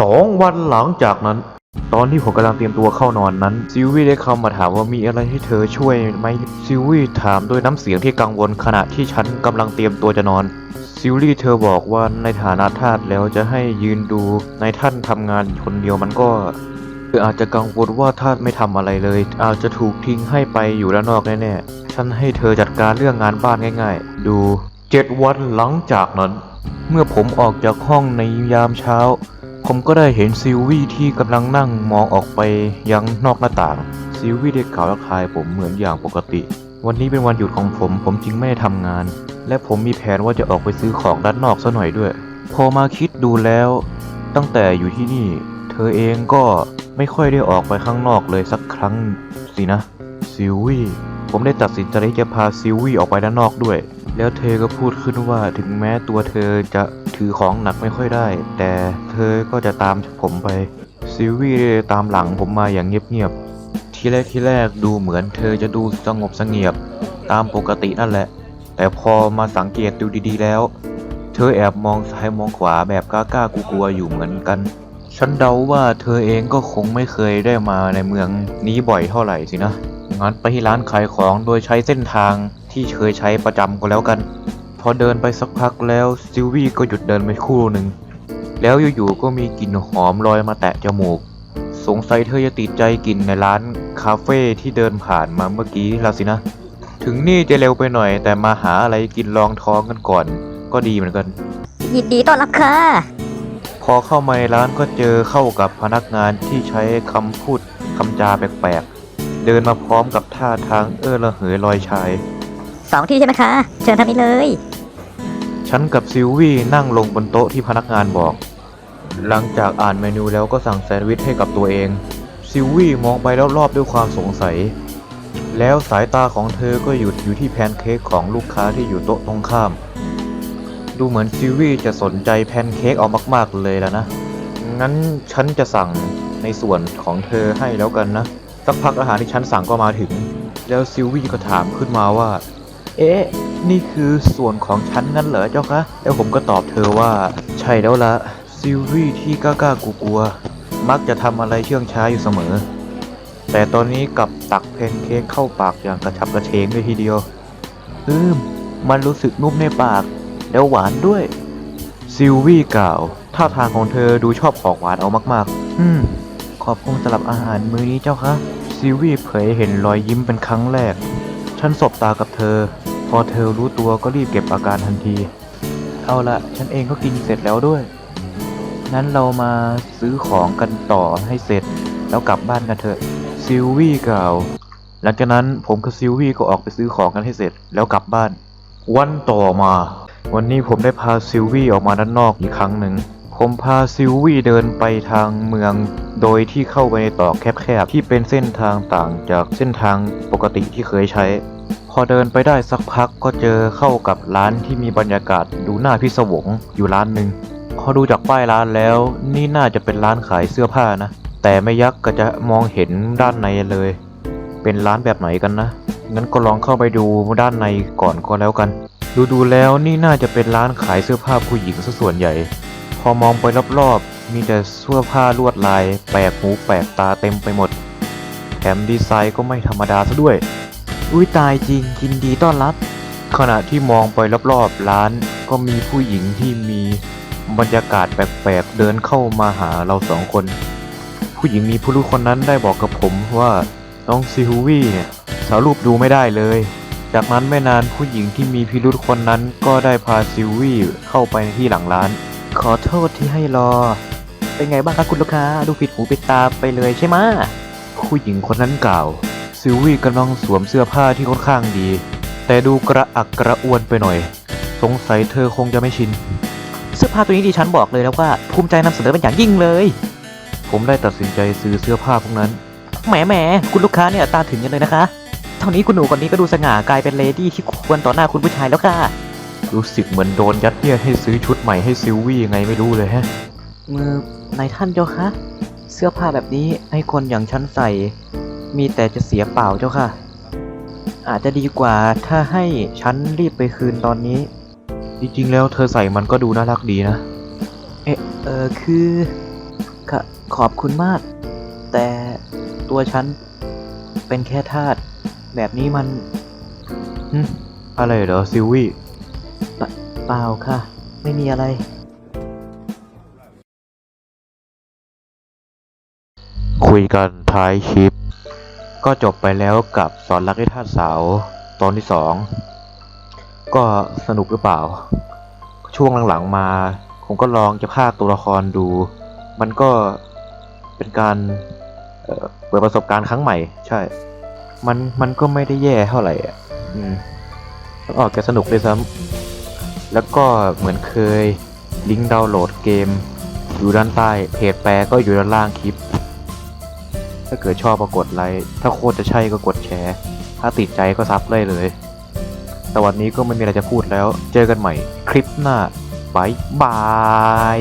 สองวันหลังจากนั้น ตอนที่ผมกำลังเตรียมตัวเข้านอนนั้นซิลวี่ได้เข้ามาถามว่ามีอะไรให้เธอช่วยไหมซิลวี่ถามด้วยน้ำเสียงที่กังวลขณะที่ฉันกำลังเตรียมตัวจะนอนซิลลี่เธอบอกว่าในฐานะทาสแล้วจะให้ยืนดูในท่านทำงานคนเดียวมันก็เธออาจจะกังวลว่าทาสไม่ทำอะไรเลย อาจจะถูกทิ้งให้ไปอยู่ด้านนอกแน่ๆฉันให้เธอจัดการเรื่องงานบ้านง่าย ๆ ดูเจ็ดวันหลังจากนั้น เมื่อผมออกจากห้องในยามเช้า ผมก็ได้เห็นซิลวี่ที่กำลังนั่งมองออกไปยังนอกหน้าต่าง ซิลวี่ได้กล่าวทักทายผมเหมือนอย่างปกติ วันนี้เป็นวันหยุดของผม ผมจึงไม่ได้ทำงาน และผมมีแผนว่าจะออกไปซื้อของด้านนอกซะหน่อยด้วย พอมาคิดดูแล้ว ตั้งแต่อยู่ที่นี่ เธอเองก็ไม่ค่อยได้ออกไปข้างนอกเลยสักครั้งสินะ ซิลวี่ผมได้ตัดสินใจที่จะพาซิลวี่ออกไปด้านนอกด้วย แล้วเธอก็พูดขึ้นว่าถึงแม้ตัวเธอจะ ถือของหนักไม่ค่อยได้ แต่เธอก็จะตามผมไป ซิลวี่ตามหลังผมมาอย่างเงียบๆ ทีแรกที่แรกดูเหมือนเธอจะดูสงบสงี่ยมตามปกตินั่นแหละ แต่พอมาสังเกตดูดีๆแล้ว เธอแอบมองซ้ายมองขวาแบบกล้าๆกลัวๆอยู่เหมือนกัน ฉันเดาว่าเธอเองก็คงไม่เคยได้มาในเมืองนี้บ่อยเท่าไหร่สินะงั้นไปที่ร้านขายของโดยใช้เส้นทางที่เคยใช้ประจำก็แล้วกัน พอเดินไปสักพักแล้วซิลวี่ก็หยุดเดินไปครู่หนึ่ง แล้วอยู่ๆก็มีกลิ่นหอมลอยมาแตะจมูก สงสัยเธอจะติดใจกลิ่นในร้านคาเฟ่ที่เดินผ่านมาเมื่อกี้แล้วสินะ ถึงนี่จะเร็วไปหน่อย แต่มาหาอะไรกินรองท้องกันก่อน ก็ดีเหมือนกัน ยินดีต้อนรับค่ะ พอเข้ามาในร้านก็เจอเข้ากับพนักงานที่ใช้คำพูดคำจาแปลกๆ เดินมาพร้อมกับท่าทางเอ้อระเหยลอยชาย สองที่ใช่ไหมคะ เชิญทางนี้เลย ฉันกับซิลวี่นั่งลงบนโต๊ะที่พนักงานบอก หลังจากอ่านเมนูแล้วก็สั่งแซนด์วิชให้กับตัวเอง ซิลวี่มองไปรอบๆด้วยความสงสัย แล้วสายตาของเธอก็หยุดอยู่ที่แพนเค้กของลูกค้าที่อยู่โต๊ะตรงข้าม ดูเหมือนซิลวี่จะสนใจแพนเค้กออกมากๆเลยแล้วนะ งั้นฉันจะสั่งในส่วนของเธอให้แล้วกันนะ สักพักอาหารที่ฉันสั่งก็มาถึง แล้วซิลวี่ก็ถามขึ้นมาว่า เอ๊ะ นี่คือส่วนของฉันงั้นเหรอเจ้าคะ แล้วผมก็ตอบเธอว่า ใช่แล้วละซิลวี่ที่กล้าๆกลัวมักจะทำอะไรเชื่องช้าอยู่เสมอ แต่ตอนนี้กลับตักแพนเค้กเข้าปากอย่างกระฉับกระเฉงเลยทีเดียวอืมมันรู้สึกนุ่มในปาก แล้วหวานด้วย ซิลวี่กล่าว ท่าทางของเธอดูชอบของหวานเอามากๆ อืม ขอบคุณสำหรับอาหารมื้อนี้เจ้าคะ ซิลวี่เผยเห็นรอยยิ้มเป็นครั้งแรก ฉันสบตากับเธอ พอเธอรู้ตัวก็รีบเก็บอาการทันที เอาละฉันเองก็กินเสร็จแล้วด้วยงั้นเรามาซื้อของกันต่อให้เสร็จ แล้วกลับบ้านกันเถอะ ซิลวี่กล่าว หลังจากนั้นผมกับซิลวี่ก็ออกไปซื้อของกันให้เสร็จ แล้วกลับบ้าน วันต่อมา วันนี้ผมได้พาซิลวี่ออกมาด้านนอกอีกครั้งหนึ่งผมพาซิลวี่เดินไปทางเมือง โดยที่เข้าไปในตอกแคบๆ ที่เป็นเส้นทางต่างจากเส้นทางปกติที่เคยใช้ อเดินไปได้สักพักก็เจอเข้ากับร้านที่มีบรรยากาศดูน่าพิศวงอยู่ร้านหนึ่งพอดูจากป้ายร้านแล้ว นี่น่าจะเป็นร้านขายเสื้อผ้านะ แต่ไม่ยักก็จะมองเห็นด้านในเลย เป็นร้านแบบไหนกันนะงั้นก็ลองเข้าไปดูด้านในก่อนก็แล้วกัน ดูดูๆแล้วนี่น่าจะเป็นร้านขายเสื้อผ้าผู้หญิงซะส่วนใหญ่ พอมองไปรอบๆ มีแต่เสื้อผ้าลวดลาย แปลกหูแปลกตาเต็มไปหมด แถมดีไซน์ก็ไม่ธรรมดาซะด้วย อุ้ยตายจริงยินดีต้อนรับ ขณะที่มองไปรอบๆร้าน ก็มีผู้หญิงที่มีบรรยากาศแปลกๆเดินเข้ามาหาเราสองคน ผู้หญิงมีผู้รู้คนนั้นได้บอกกับผมว่าน้องซิฮวี่เนี่ยสาวรูปดูไม่ได้เลย จากนั้นไม่นานผู้หญิงที่มีพิรุธคนนั้นก็ได้พาซิลวี่เข้าไปที่หลังร้าน ขอโทษที่ให้รอ เป็นไงบ้างครับคุณลูกค้า ดูผิดหูผิดตาไปเลยใช่ไหมผู้หญิงคนนั้นกล่าว ซิลวี่กำลังสวมเสื้อผ้าที่ค่อนข้างดี แต่ดูกระอักกระอ่วนไปหน่อย สงสัยเธอคงจะไม่ชิน เสื้อผ้าตัวนี้ดิฉันบอกเลยแล้วว่าภูมิใจนำเสนอเป็นอย่างยิ่งเลย ผมได้ตัดสินใจซื้อเสื้อผ้าพวกนั้น แหมแหมคุณลูกค้าเนี่ยตาถึงกันเลยนะคะ เท่านี้คุณหนูคนนี้ก็ดูสง่ากลายเป็นเลดี้ที่ควรต่อหน้าคุณผู้ชายแล้วค่ะ รู้สึกเหมือนโดนยัดเยียดให้ซื้อชุดใหม่ให้ซิลวี่ยังไงไม่รู้เลยฮะมือนายท่านเจ้าคะ เสื้อผ้าแบบนี้ให้คนอย่างฉันใส่ มีแต่จะเสียเปล่าเจ้าค่ะ อาจจะดีกว่าถ้าให้ฉันรีบไปคืนตอนนี้ จริงๆแล้วเธอใส่มันก็ดูน่ารักดีนะ เอะเออคือขะขอบคุณมาก แต่ตัวฉันเป็นแค่ทาสแบบนี้มันหึอะไรเหรอซิลวี่เปเปล่าค่ะ ไม่มีอะไร คุยกันท้ายคลิป ก็จบไปแล้วกับสอนรักให้ท่าสาวตอนที่สองก็สนุกหรือเปล่า ช่วงหลังๆมา ผมก็ลองจะพากย์ตัวละครดู มันก็เป็นการเปิดประสบการณ์ครั้งใหม่ ใช่ มันมันก็ไม่ได้แย่เท่าไหร่อะอืมออกจะสนุกด้วยซ้ำแล้วก็เหมือนเคยลิงก์ดาวน์โหลดเกม อยู่ด้านใต้เพจแปลก็อยู่ด้านล่างคลิป ถ้าเกิดชอบก็กดไลค์ ถ้าโคตรจะใช่ก็กดแชร์ ถ้าติดใจก็ซับเลยเลย แต่วันนี้ก็ไม่มีอะไรจะพูดแล้ว เจอกันใหม่คลิปหน้าบายบาย